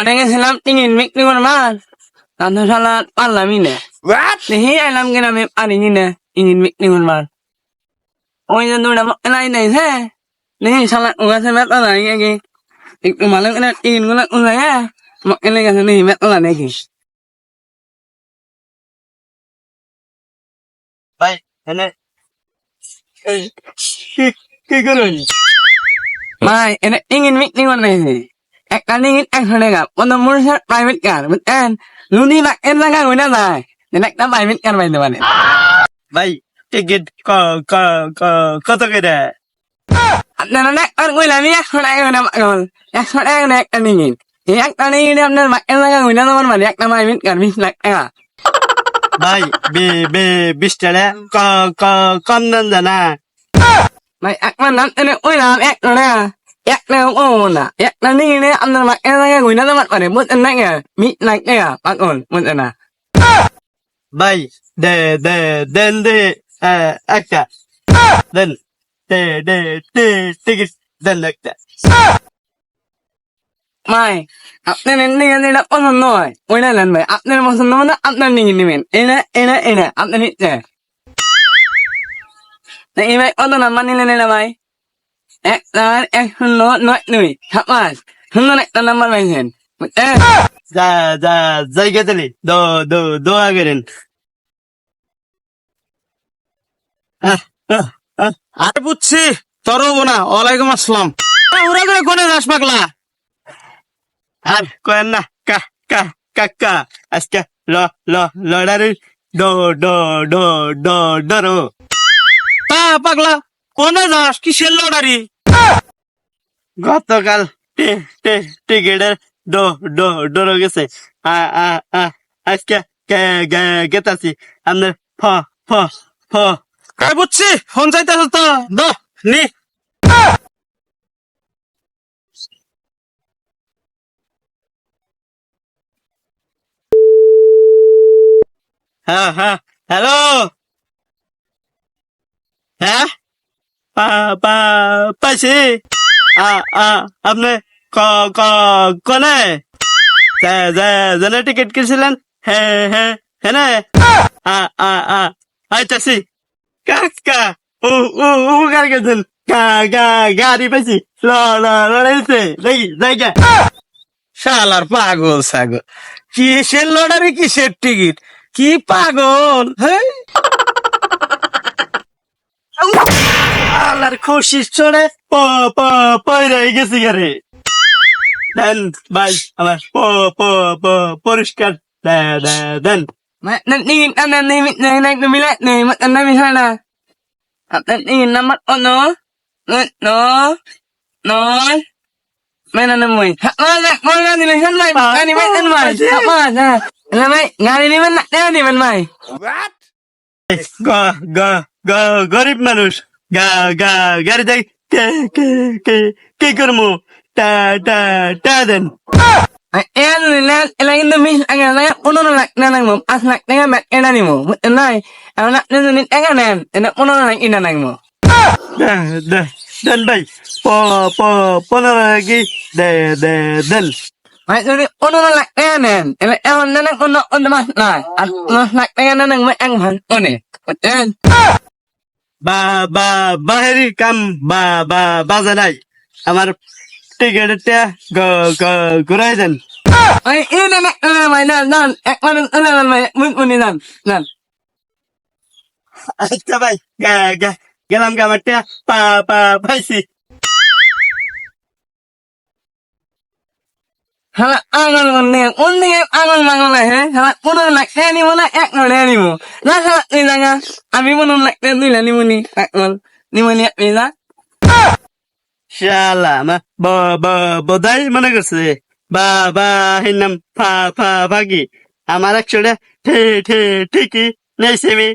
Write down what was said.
অনেক গেছিলাম টিঙিন বিক্রি করবার রান্ধা শালা পারলামই না। দেখি আইলাম গ্রামে পারিনি না টিঙিন বিক্রি করবার ওই যে দুটা এলাই নাই হ্যাঁ দেখি শালা উগাছে বেতলা দাঁড়িয়ে গিয়ে একটু ভালো করে টিঙিনগুলো হ্যাঁ মক্কেলে গেছে দেখি বেতলা দেখি ভাই এনে কি করুন ভাই এটা টিঙিন বিক্রি করে দিয়েছে একটা টিঙিন একশো টাকা অন্য মানুষের প্রাইভেট কার বুঝছেন যদি লাখের টাকা যায় তাহলে একটা প্রাইভেট কার পাইতে পারে ভাই টিকিট ক ক ক কত করে আপনারা না আর কইলে আমি একশো টাকা করে পাগল একশো টাকা করে একটা টিঙিন এই একটা টিঙিনে আপনার লাখের টাকা হইনা যাবার মানে একটা প্রাইভেট কার বিশ লাখ টাকা ভাই বে বে বিশ টাকা ক ক কম দাম জানা ভাই একবার নাম এনে কইলাম একশো টাকা এক টাকা কমবো না একটা টিঙিনে আপনার লাখের টাকা হইনা যাবার পারে বুঝছেন না কে বিশ লাখ টাকা পাগল বুঝছেন না ভাই দে দে দেন দে আহ, একটা দেন দে দে দে টিকিট দেন একটা ভাই আপনার এমনি এটা পছন্দ হয় ওইটা নেন ভাই আপনার পছন্দ মানে আপনার নিয়ে নেবেন এটা এটা এটা আপনি নিচ্ছে তা এই ভাই কত নাম্বার নিলেন এটা ভাই এক শূন্য নয় সুন্দর একটা নাম্বার পাইছেন যা যা দো দো আর বুঝছি না ওয়ালাইকুম আসসালাম ওরা করে কোনে যাস পাগলা আর কয়েন না কা কা কাকা আজকে ল ল লড়ারি ডো ডো ডো ডো ডরো তা পাগলা কোনে যাস কিসের লড়ারি গতকাল টে টে টিকিটের ডো ডো ডরো গেছে। আ আ আ আজকে গেতাছি। আপনার ফ ফ ফ। আর বুঝছি ফোন চাইতে তো। দ নি। হ্যাঁ হ্যাঁ হ্যালো। হ্যাঁ? পা পা পাইছি। আপনি কনে? যে টিকিট কিনছিলেন? হ্যাঁ হ্যাঁ হ্যাঁ না আ আ আ আইতাছি কাকা ও ও ও গাড়ি গেছেন গাড়ি ল লড়াইছে দেখি জায়গা শালার পাগল, ছাগল। কিসের লড়ারি কিসের টিকিট? কি পাগল হ্যাঁ আলার খুশি চড়ে প প পয়রা গেছি গারে দেন ভাই আমার প প প পরিষ্কার দেন আপনার মনে হ্যাঁ নেবেন ভাই গ গ গাড়ি যাই কে করব টা টা টা দেন। এন নিলেন এলা কিন্তু বিশ টাকা লাগে পনেরো লাখ টাকা লাগবো পাঁচ লাখ টাকা ব্যাট কেনা নিবো বুঝছেন নাই এখন আপনি যদি টাকা নেন এটা পনেরো লাখ কিনা লাগবো দেন ভাই। পনেরো কি? দে দে দেন। ভাই যদি পনেরো লাখ টাকা নেন। এলে এখন নেন কোনো মাস নাই। আর দশ লাখ টাকা নেন এক ভাগ করে বুঝছেন বা বা বাহিরি কাম বা বা বাজে নাই। আমার টিকিটটা ঘুরাই দেন। মুনি আচ্ছা ভাই গেলাম গে আমার পা পা পাইছি হ্যাঁ আঙুল মনে কোন দিকে আঙুল মাঙল হ্যাঁ হ্যাঁ পনেরো লাখ টাকা নিবো না এক নড়ে নিব। না হ্যাঁ তুই জায়গা, আমি পনেরো লাখ টাকা দুই লাখ নিবনি এক নল নিবনি আপনি যা। শালা, মা, ব ব, বদাই মনে করছে বা বা হিনাম ফা ফা, ভাগি। আমার একশোটা ঠিকই নেইছে আমি